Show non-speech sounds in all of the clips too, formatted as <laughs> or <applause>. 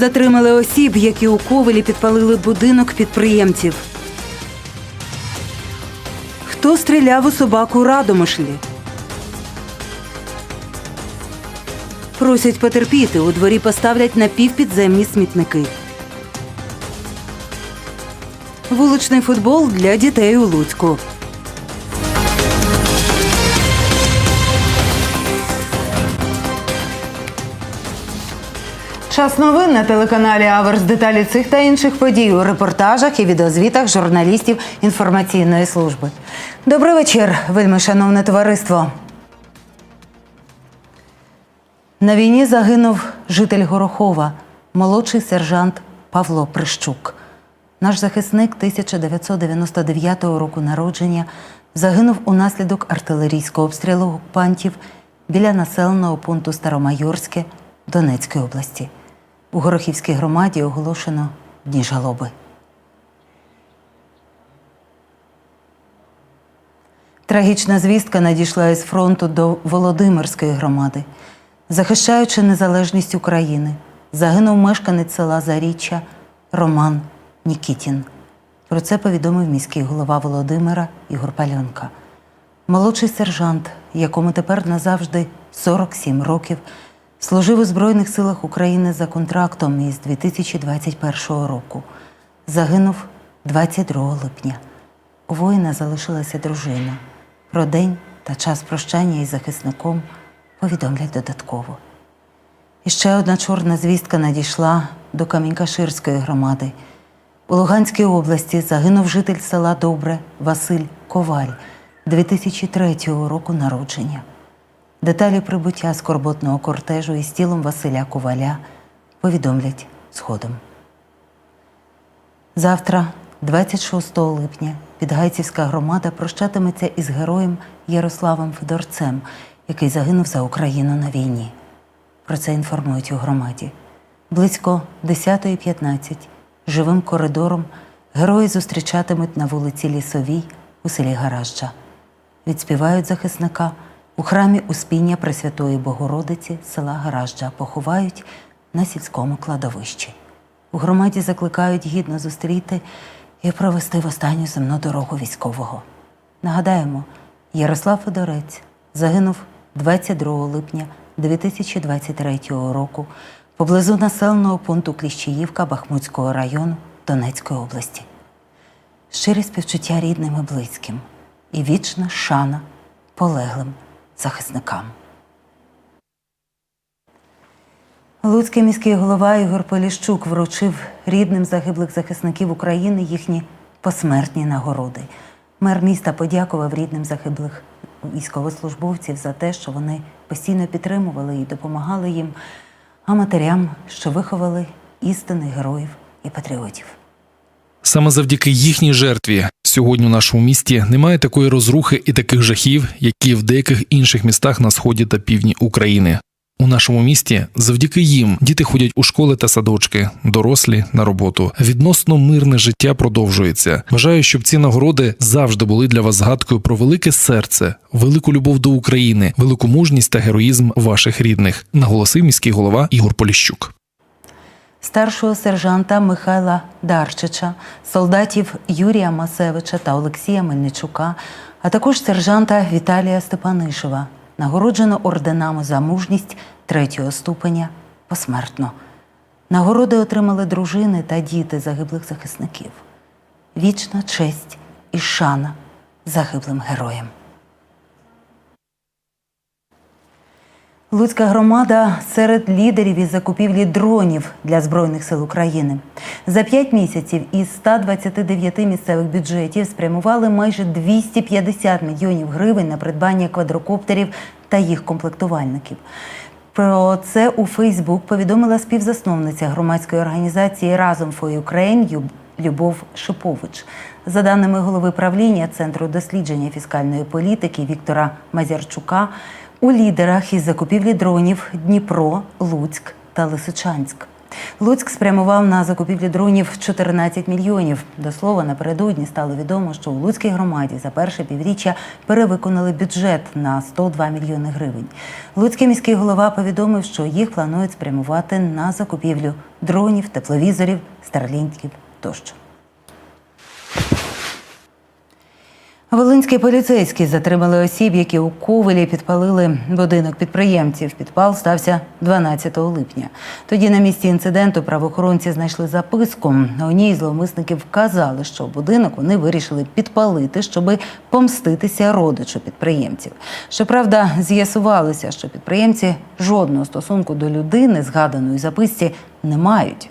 Затримали осіб, які у Ковелі підпалили будинок підприємців. Хто стріляв у собаку Радомишлі? Просять потерпіти. У дворі поставлять напівпідземні смітники. Вуличний футбол для дітей у Луцьку. Час новин на телеканалі Аверс. Деталі цих та інших подій у репортажах і відеозвітах журналістів інформаційної служби. Добрий вечір, вельми шановне товариство. На війні загинув житель Горохова, молодший сержант Павло Прищук. Наш захисник 1999 року народження загинув унаслідок артилерійського обстрілу окупантів біля населеного пункту Старомайорське Донецької області. У Горохівській громаді оголошено дні жалоби. Трагічна звістка надійшла із фронту до Володимирської громади. Захищаючи незалежність України, загинув мешканець села Заріччя Роман Нікітін. Про це повідомив міський голова Володимира Ігор Пальонка. Молодший сержант, якому тепер назавжди 47 років, служив у Збройних силах України за контрактом із 2021 року. Загинув 22 липня. У воїна залишилася дружина. Про день та час прощання із захисником повідомлять додатково. І ще одна чорна звістка надійшла до Камінькаширської громади. У Луганській області загинув житель села Добре Василь Коваль 2003 року народження. Деталі прибуття скорботного кортежу із тілом Василя Коваля повідомлять згодом. Завтра, 26 липня, Підгайцівська громада прощатиметься із героєм Ярославом Федорцем, який загинув за Україну на війні. Про це інформують у громаді. Близько 10.15 живим коридором герої зустрічатимуть на вулиці Лісовій у селі Гаражджа. Відспівають захисника у храмі Успіння Пресвятої Богородиці села Гаражджа, поховають на сільському кладовищі. У громаді закликають гідно зустріти і провести в останню земну дорогу військового. Нагадаємо, Ярослав Федорець загинув 22 липня 2023 року поблизу населеного пункту Кліщіївка Бахмутського району Донецької області. Щирі співчуття рідним і близьким і вічна шана полеглим захисникам. Луцький міський голова Ігор Поліщук вручив рідним загиблих захисників України їхні посмертні нагороди. Мер міста подякував рідним загиблих військовослужбовців за те, що вони постійно підтримували і допомагали їм, а матерям, що виховали істинних героїв і патріотів. Саме завдяки їхній жертві сьогодні у нашому місті немає такої розрухи і таких жахів, які в деяких інших містах на сході та півдні України. У нашому місті завдяки їм діти ходять у школи та садочки, дорослі на роботу. Відносно мирне життя продовжується. Бажаю, щоб ці нагороди завжди були для вас згадкою про велике серце, велику любов до України, велику мужність та героїзм ваших рідних, наголосив міський голова Ігор Поліщук. Старшого сержанта Михайла Дарчича, солдатів Юрія Масевича та Олексія Мельничука, а також сержанта Віталія Степанишева, нагороджено орденами за мужність третього ступеня посмертно. Нагороди отримали дружини та діти загиблих захисників. Вічна честь і шана загиблим героям. Луцька громада серед лідерів із закупівлі дронів для Збройних сил України. За п'ять місяців із 129 місцевих бюджетів спрямували майже 250 мільйонів гривень на придбання квадрокоптерів та їх комплектувальників. Про це у Фейсбук повідомила співзасновниця громадської організації Разом for Ukraine Любов Шипович. За даними голови правління Центру дослідження фіскальної політики Віктора Мазярчука, у лідерах із закупівлі дронів Дніпро, Луцьк та Лисичанськ. Луцьк спрямував на закупівлю дронів 14 мільйонів. До слова, напередодні стало відомо, що у Луцькій громаді за перше півріччя перевиконали бюджет на 102 мільйони гривень. Луцький міський голова повідомив, що їх планують спрямувати на закупівлю дронів, тепловізорів, старлінків тощо. Волинські поліцейські затримали осіб, які у Ковелі підпалили будинок підприємців. Підпал стався 12 липня. Тоді на місці інциденту правоохоронці знайшли записку. У ній зловмисники вказали, що будинок вони вирішили підпалити, щоби помститися родичу підприємців. Щоправда, з'ясувалося, що підприємці жодного стосунку до людини, згаданої записці, не мають.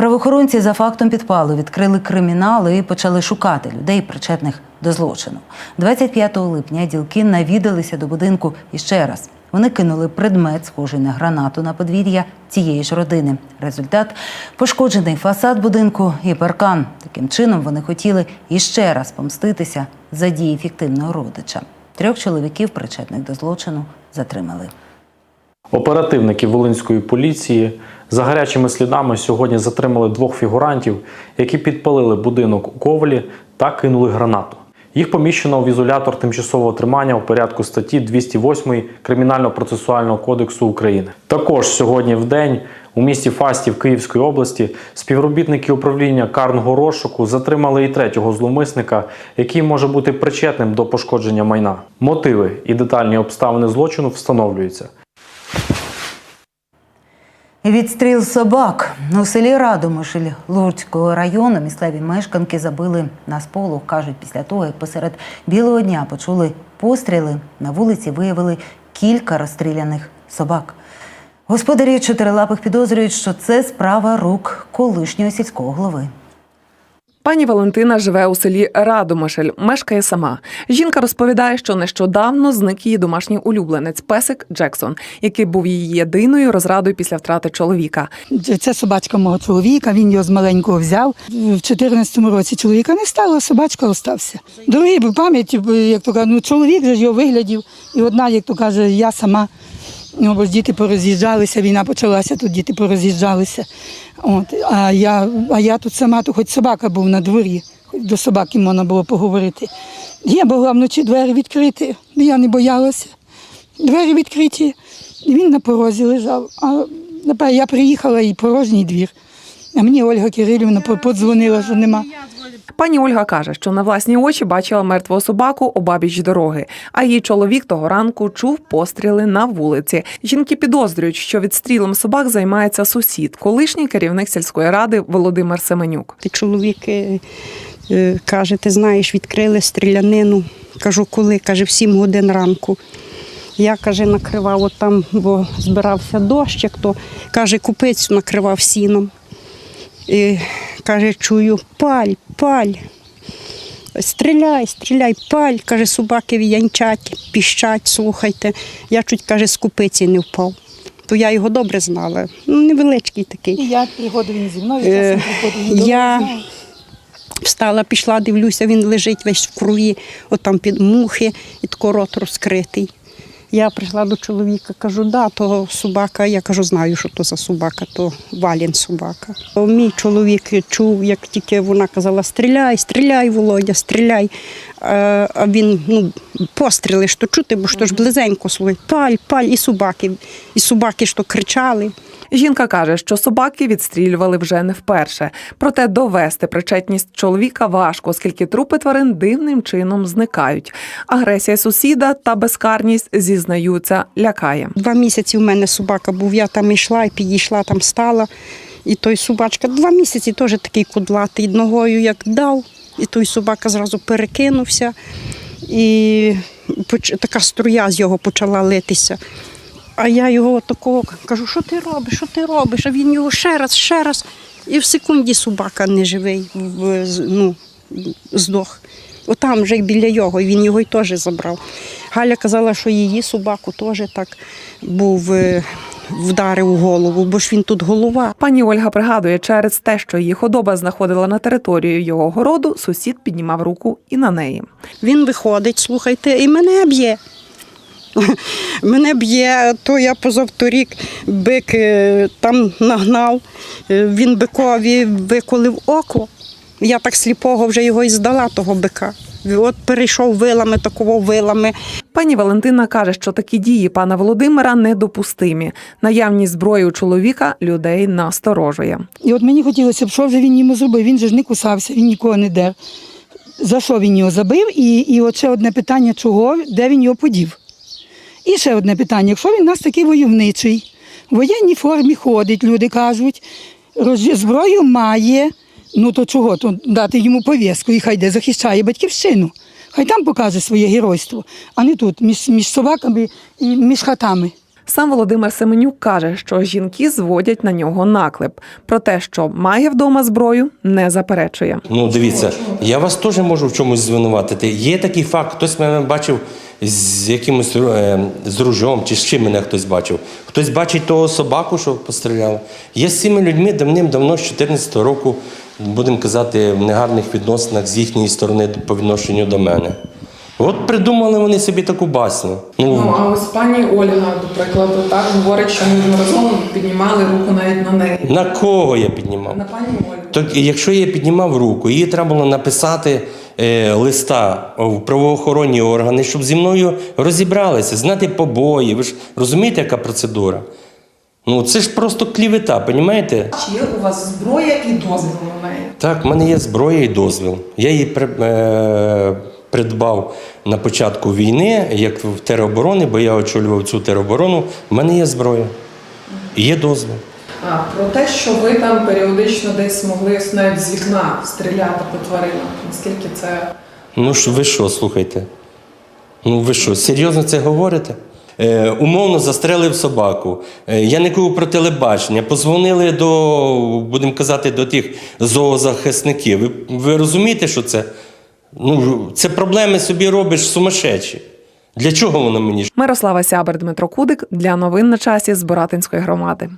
Правоохоронці за фактом підпалу відкрили кримінал і почали шукати людей, причетних до злочину. 25 липня ділки навідалися до будинку іще раз. Вони кинули предмет, схожий на гранату на подвір'я цієї ж родини. Результат пошкоджений фасад будинку і паркан. Таким чином вони хотіли іще раз помститися за дії фіктивного родича. Трьох чоловіків, причетних до злочину, затримали. Оперативники Волинської поліції за гарячими слідами сьогодні затримали двох фігурантів, які підпалили будинок у Ковалі та кинули гранату. Їх поміщено в ізолятор тимчасового тримання у порядку статті 208 Кримінально-процесуального кодексу України. Також сьогодні в день у місті Фастів Київської області співробітники управління карного розшуку затримали і третього зловмисника, який може бути причетним до пошкодження майна. Мотиви і детальні обставини злочину встановлюються. Відстріл собак у селі Радомишль Луцького району місцеві мешканки забили на сполох. кажуть, після того, як посеред білого дня почули постріли, на вулиці виявили кілька розстріляних собак. Господарі чотирилапих підозрюють, що це справа рук колишнього сільського голови. Пані Валентина живе у селі Радомишль, мешкає сама. Жінка розповідає, що нещодавно зник її домашній улюбленець песик Джексон, який був її єдиною розрадою після втрати чоловіка. Це собачка мого чоловіка, він його з маленького взяв. В 14-му році чоловіка не стало, собачка остався. Дорогий був пам'ять, як то кажуть, ну чоловік же його виглядів, і одна, як то каже, я сама. Ну, бо ж діти пороз'їжджалися, війна почалася, тут діти пороз'їжджалися. От, а, я, а я тут сама, то хоч собака був на дворі, хоч до собаки можна було поговорити. Я була вночі двері відкриті, я не боялася. Двері відкриті, він на порозі лежав. А я приїхала і порожній двір. А мені Ольга Кирилівна по- подзвонила, що нема. Пані Ольга каже, що на власні очі бачила мертвого собаку обабіч дороги, а її чоловік того ранку чув постріли на вулиці. Жінки підозрюють, що відстрілом собак займається сусід, колишній керівник сільської ради Володимир Семенюк. Ти чоловік е, е, каже, ти знаєш, відкрили стрілянину. Кажу, коли? Каже, в 7 годин ранку. Я каже, накривав от там, бо збирався дощ, як то каже, купець накривав сіном. І каже, чую, паль, паль. Стріляй, стріляй, паль, каже, собаки в'янчать, піщать, слухайте. Я чуть каже, з купиці не впав. То я його добре знала. Ну, невеличкий такий. І я приходив він зі мною, Е, часом приходив я- Встала, пішла, дивлюся, він лежить весь в крові, от під мухи, і тако рот розкритий. Я прийшла до чоловіка, кажу, да, то собака. Я кажу, знаю, що то за собака, то валін собака. Мій чоловік чув, як тільки вона казала, стріляй, стріляй, Володя, стріляй. Е, А він, ну, постріли що чути, бо то ж близенько слухає. паль, паль, і собаки, і собаки то кричали. Жінка каже, що собаки відстрілювали вже не вперше. Проте довести причетність чоловіка важко, оскільки трупи тварин дивним чином зникають. Агресія сусіда та безкарність зізнаються, лякає. Два місяці в мене собака був, я там йшла і підійшла, там стала. І той собачка два місяці теж такий кудлатий, ногою як дав, і той собака зразу перекинувся. І така струя з його почала литися. А я його такого кажу, що ти робиш, що ти робиш? А він його ще раз, ще раз. І в секунді собака неживий, в- з- ну, здох. Отам вже біля його, і він його й теж забрав. Галя казала, що її собаку теж так був е, вдарив у голову, бо ж він тут голова. Пані Ольга пригадує, через те, що її худоба знаходила на території його городу, сусід піднімав руку і на неї. Він виходить, слухайте, і мене б'є. <laughs> Мене б'є, то я позавторік бик е, там нагнав, е, він бикові виколив око. Я так сліпого вже його і здала, того бика. От перейшов вилами, такого вилами. Пані Валентина каже, що такі дії пана Володимира недопустимі. Наявність зброї у чоловіка людей насторожує. І от мені хотілося б, що вже він йому зробив. Він же ж не кусався, він нікого не дер. За що він його забив? І, і от ще одне питання, чого, де він його подів. І ще одне питання: якщо він у нас такий войовничий, в воєнній формі ходить, люди кажуть, зброю має, ну то чого? То дати йому пов'язку і хай де захищає батьківщину. Хай там покаже своє геройство, а не тут, між, між собаками і між хатами. Сам Володимир Семенюк каже, що жінки зводять на нього наклеп. Про те, що має вдома зброю, не заперечує. Ну, дивіться, я вас теж можу в чомусь звинуватити. Є такий факт, хтось мене бачив з якимось е, з ружом, чи з чим мене хтось бачив. Хтось бачить того собаку, що постріляли. Я з цими людьми давним-давно, з 14 року, будемо казати, в негарних відносинах з їхньої сторони по відношенню до мене. От придумали вони собі таку басню. Ну, а ось пані Ольга, до прикладу, так говорить, що неодноразово піднімали руку навіть на неї. На кого я піднімав? На пані Ольгу. Так, якщо я піднімав руку, їй треба було написати е, листа в правоохоронні органи, щоб зі мною розібралися, знати побої. Ви ж розумієте, яка процедура? Ну, це ж просто клівета, розумієте? Чи є у вас зброя і дозвіл на неї? Так, в мене є зброя і дозвіл. Я її при- е, придбав на початку війни, як в тероборони, бо я очолював цю тероборону. В мене є зброя. Є дозвіл. А про те, що ви там періодично десь могли навіть з вікна стріляти по тваринах, наскільки це Ну ж ви що, слухайте? Ну ви що, серйозно це говорите? Е, умовно застрелив собаку. Е, я не кажу про телебачення. Позвонили до, будемо казати, до тих зоозахисників. Ви, ви розумієте, що це? Ну, це проблеми собі робиш сумасшедші. Для чого воно мені? Мирослава Сябер, Дмитро Кудик для новин на часі з Боратинської громади.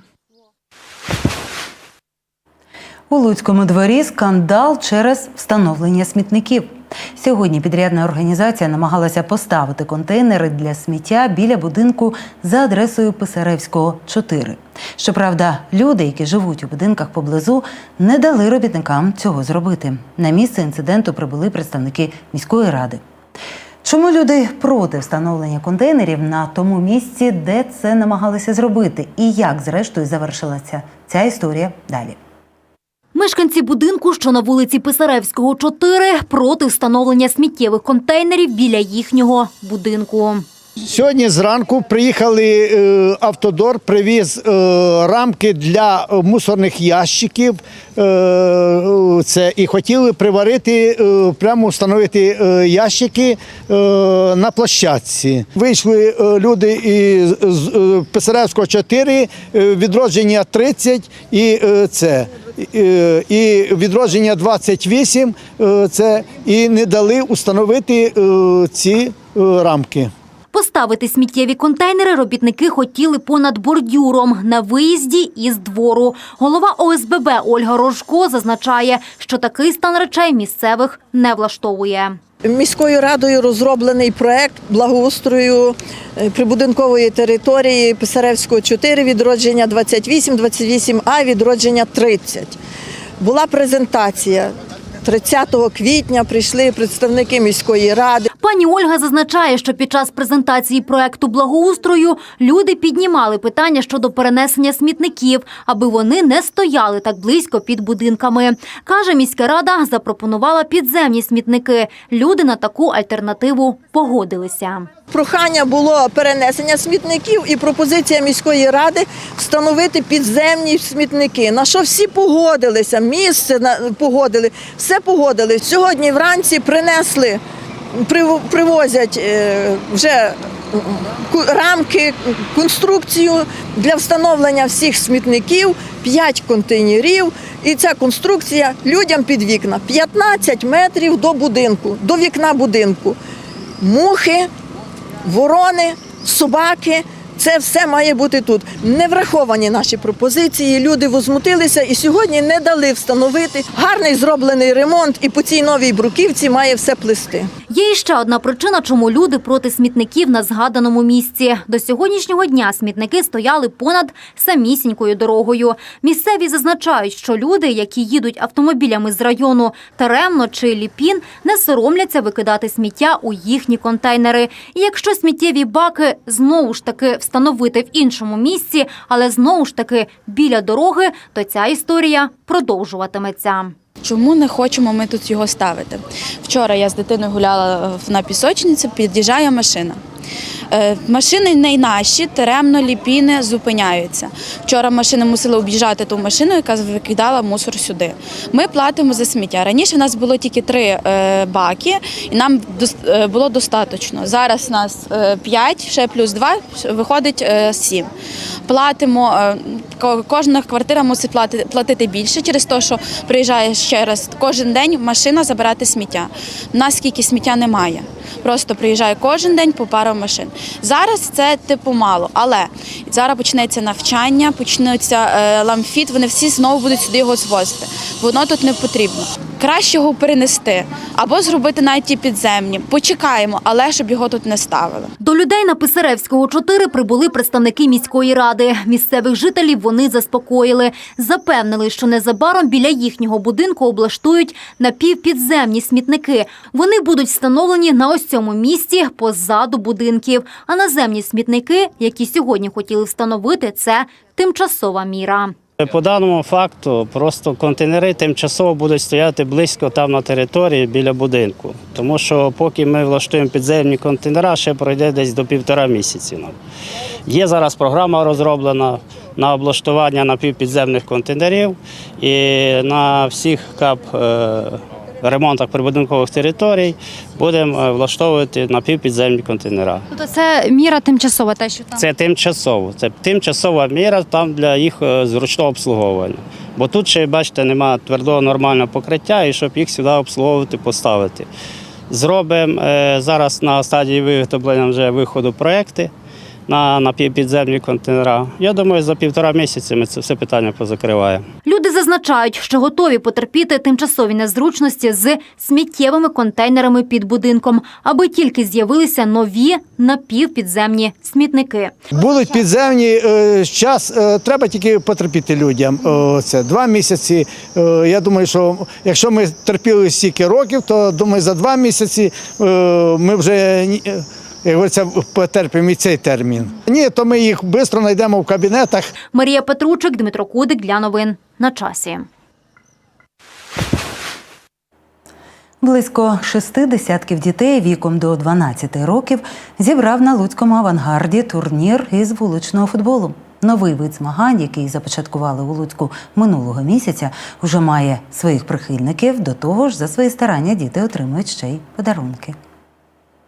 У Луцькому дворі скандал через встановлення смітників. Сьогодні підрядна організація намагалася поставити контейнери для сміття біля будинку за адресою Писаревського, 4. Щоправда, люди, які живуть у будинках поблизу, не дали робітникам цього зробити. На місце інциденту прибули представники міської ради. Чому люди проти встановлення контейнерів на тому місці, де це намагалися зробити, і як зрештою завершилася ця історія далі? Мешканці будинку, що на вулиці Писаревського, 4, проти встановлення сміттєвих контейнерів біля їхнього будинку. Сьогодні зранку приїхали е, автодор, привіз е, рамки для е, мусорних ящиків. Це і хотіли приварити, прямо встановити ящики на площадці. Вийшли люди із Писаревського 4, е, відродження 30 і це. Е, І відродження 28 е, це і не дали установити е, ці рамки. Поставити сміттєві контейнери робітники хотіли понад бордюром на виїзді із двору. Голова ОСББ Ольга Рожко зазначає, що такий стан речей місцевих не влаштовує. Міською радою розроблений проект благоустрою е, прибудинкової території Писаревського 4, відродження 28, 28А, відродження 30. Була презентація. 30 квітня прийшли представники міської ради. Пані Ольга зазначає, що під час презентації проекту благоустрою люди піднімали питання щодо перенесення смітників, аби вони не стояли так близько під будинками. Каже, міська рада запропонувала підземні смітники. Люди на таку альтернативу погодилися. Прохання було перенесення смітників і пропозиція міської ради встановити підземні смітники. На що всі погодилися, місце погодили, все погодили. Сьогодні вранці принесли, прив- привозять е, вже рамки, конструкцію для встановлення всіх смітників, 5 контейнерів. І ця конструкція людям під вікна 15 метрів до будинку, до вікна будинку. Мухи, ворони, собаки. Це все має бути тут. Не враховані наші пропозиції. Люди возмутилися і сьогодні не дали встановити. Гарний зроблений ремонт, і по цій новій бруківці має все плести. Є іще одна причина, чому люди проти смітників на згаданому місці. До сьогоднішнього дня смітники стояли понад самісінькою дорогою. Місцеві зазначають, що люди, які їдуть автомобілями з району Теремно чи Ліпін, не соромляться викидати сміття у їхні контейнери. І якщо сміттєві баки знову ж таки встановити в іншому місці, але знову ж таки біля дороги, то ця історія продовжуватиметься. Чому не хочемо ми тут його ставити? Вчора я з дитиною гуляла на пісочниці, під'їжджає машина. Е, Машини не наші, теремно, ліпіни зупиняються. Вчора машина мусила об'їжджати ту машину, яка викидала мусор сюди. Ми платимо за сміття. Раніше в нас було тільки три е, баки, і нам е, було достатньо. Зараз нас п'ять, ще плюс два, виходить сім. Платимо, кожна квартира мусить платити більше через те, що приїжджає ще раз кожен день машина забирати сміття. У нас скільки сміття немає. Просто приїжджає кожен день по пару машин. Зараз це типу мало, але зараз почнеться навчання, почнеться е, ламфіт. Вони всі знову будуть сюди його звозити. Воно тут не потрібно. Краще його перенести або зробити навіть ті підземні. Почекаємо, але щоб його тут не ставили. До людей на Писаревського 4 прибули представники міської ради. Місцевих жителів вони заспокоїли. Запевнили, що незабаром біля їхнього будинку облаштують напівпідземні смітники. Вони будуть встановлені на ось цьому місці позаду будинків. А наземні смітники, які сьогодні хотіли встановити, це тимчасова міра. По даному факту просто контейнери тимчасово будуть стояти близько там на території біля будинку. Тому що поки ми влаштуємо підземні контейнери, ще пройде десь до півтора місяці. Є зараз програма розроблена на облаштування напівпідземних контейнерів і на всіх КАП е, ремонтах прибудинкових територій будемо е, влаштовувати напівпідземні контейнери. Тобто це міра тимчасова, те, що там. Це тимчасово. Це тимчасова міра там для їх е, зручного обслуговування. Бо тут ще, бачите, немає твердого нормального покриття, і щоб їх сюди обслуговувати, поставити. Зробимо е, зараз на стадії виготовлення вже виходу проекти на напівпідземні контейнери. Я думаю, за півтора місяці ми це все питання позакриваємо. Зазначають, що готові потерпіти тимчасові незручності з сміттєвими контейнерами під будинком, аби тільки з'явилися нові напівпідземні смітники. Будуть підземні е, час, е, треба тільки потерпіти людям. Е, Це два місяці. Е, Я думаю, що якщо ми терпіли стільки років, то думаю, за два місяці е, ми вже е, як говориться, потерпимо і цей термін. Ні, то ми їх швидко знайдемо в кабінетах. Марія Петручик, Дмитро Кудик для новин на часі. Близько шести десятків дітей віком до 12 років зібрав на Луцькому авангарді турнір із вуличного футболу. Новий вид змагань, який започаткували у Луцьку минулого місяця, вже має своїх прихильників. До того ж, за свої старання діти отримують ще й подарунки.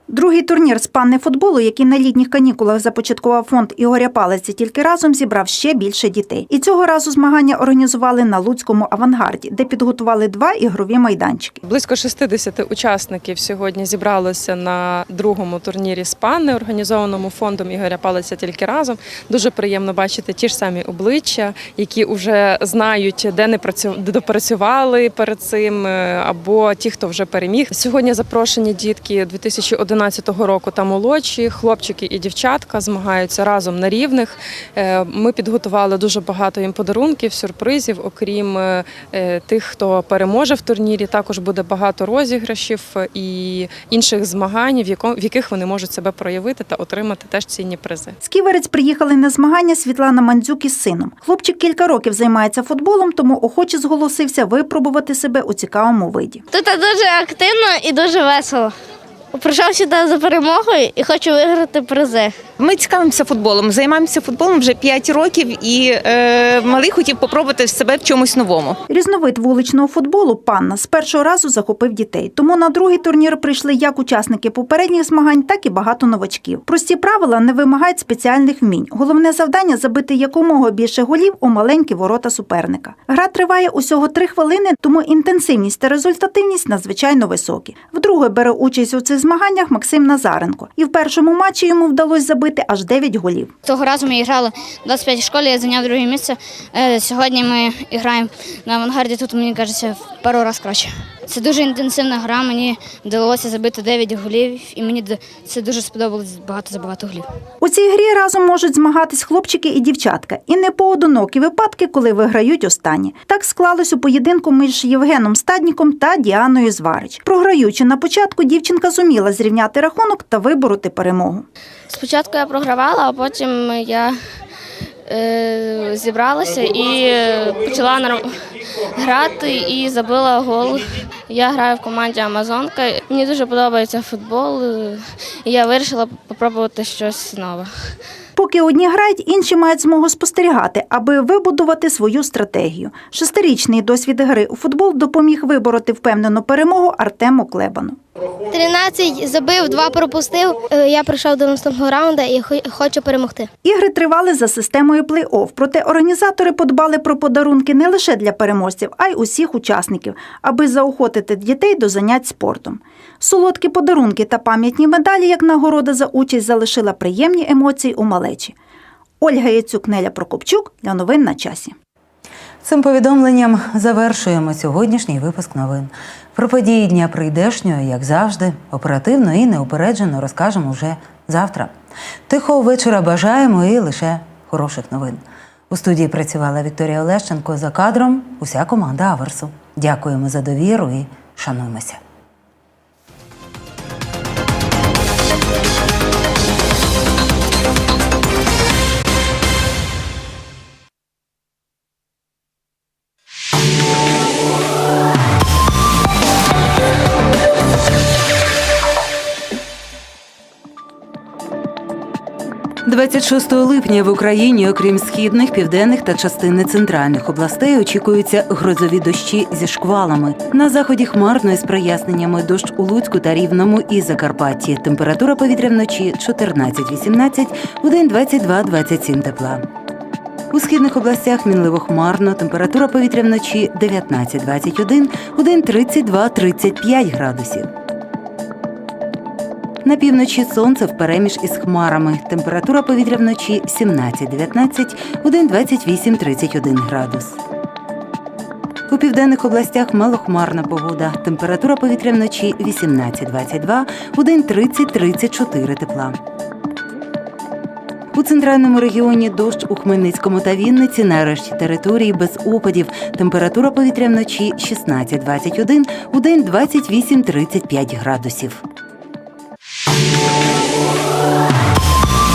Другий турнір з панни футболу, який на літніх канікулах започаткував фонд Ігоря Палиці, тільки разом зібрав ще більше дітей. І цього разу змагання організували на Луцькому авангарді, де підготували два ігрові майданчики. Близько 60 учасників сьогодні зібралося на другому турнірі «Спани», організованому фондом Ігоря Палиця тільки разом. Дуже приємно бачити ті ж самі обличчя, які вже знають, де не працю... допрацювали перед цим, е, або ті, хто вже переміг. Сьогодні запрошені дітки 2011 року та молодші, хлопчики і дівчатка змагаються разом на рівних. Е, Ми підготували дуже багато їм подарунків, сюрпризів, окрім е, е, тих, хто переможе в турнірі. Також буде багато розіграшів і інших змагань, в яких вони можуть себе проявити та отримати теж цінні призи. З Ківерець приїхали на змагання Світлана Мандзюк із сином. Хлопчик кілька років займається футболом, тому охоче зголосився випробувати себе у цікавому виді. Тут дуже активно і дуже весело. Прийшов сюди за перемогою і хочу виграти призи. Ми цікавимося футболом, займаємося футболом вже 5 років, і е, малий хотів попробувати себе в чомусь новому. Різновид вуличного футболу панна з першого разу захопив дітей. Тому на другий турнір прийшли як учасники попередніх змагань, так і багато новачків. Прості правила не вимагають спеціальних вмінь. Головне завдання забити якомога більше голів у маленькі ворота суперника. Гра триває усього три хвилини, тому інтенсивність та результативність надзвичайно високі. Вдруге бере участь у цих змаганнях Максим Назаренко, і в першому матчі йому вдалося забити аж 9 голів. Того разу ми грали в 25 школі, я зайняв друге місце. Е, Сьогодні ми граємо на авангарді. Тут мені кажеться в пару разів краще. Це дуже інтенсивна гра. Мені вдалося забити 9 голів, і мені це дуже сподобалось багато забагато голів. У цій грі разом можуть змагатись хлопчики і дівчатка, і не поодинокі випадки, коли виграють останні. Так склалось у поєдинку між Євгеном Стадніком та Діаною Зварич. Програючи на початку, дівчинка зуміла зрівняти рахунок та вибороти перемогу. Спочатку я програвала, а потім я е, зібралася і почала грати і забила гол. Я граю в команді Амазонка. Мені дуже подобається футбол, і я вирішила спробувати щось нове. Поки одні грають, інші мають змогу спостерігати, аби вибудувати свою стратегію. Шестирічний досвід гри у футбол допоміг вибороти впевнену перемогу Артему Клебану. 13 забив, 2 пропустив. Е, Я прийшов до наступного раунду і хочу перемогти. Ігри тривали за системою плей-офф, проте організатори подбали про подарунки не лише для переможців, а й усіх учасників, аби заохотити дітей до занять спортом. Солодкі подарунки та пам'ятні медалі, як нагорода за участь, залишила приємні емоції у малечі. Ольга Яцюк, Неля Прокопчук для новин на часі. Цим повідомленням завершуємо сьогоднішній випуск новин. Про події дня прийдешнього, як завжди, оперативно і неупереджено розкажемо вже завтра. Тихого вечора бажаємо і лише хороших новин. У студії працювала Вікторія Олещенко за кадром. Уся команда Аверсу. Дякуємо за довіру і шануємося. – 26 липня в Україні, окрім східних, південних та частини центральних областей, очікуються грозові дощі зі шквалами. На заході хмарно із проясненнями дощ у Луцьку та Рівному і Закарпатті. Температура повітря вночі 14-18, у день 22-27 тепла. У східних областях мінливо хмарно, температура повітря вночі 19-21, у день 32-35 градусів. На півночі сонце впереміж із хмарами. Температура повітря вночі 17-19, у день 28-31 градус. У південних областях малохмарна погода. Температура повітря вночі 18-22, у день 30-34 тепла. У центральному регіоні дощ у Хмельницькому та Вінниці, на решті території без опадів. Температура повітря вночі 16-21, у день 28-35 градусів. Música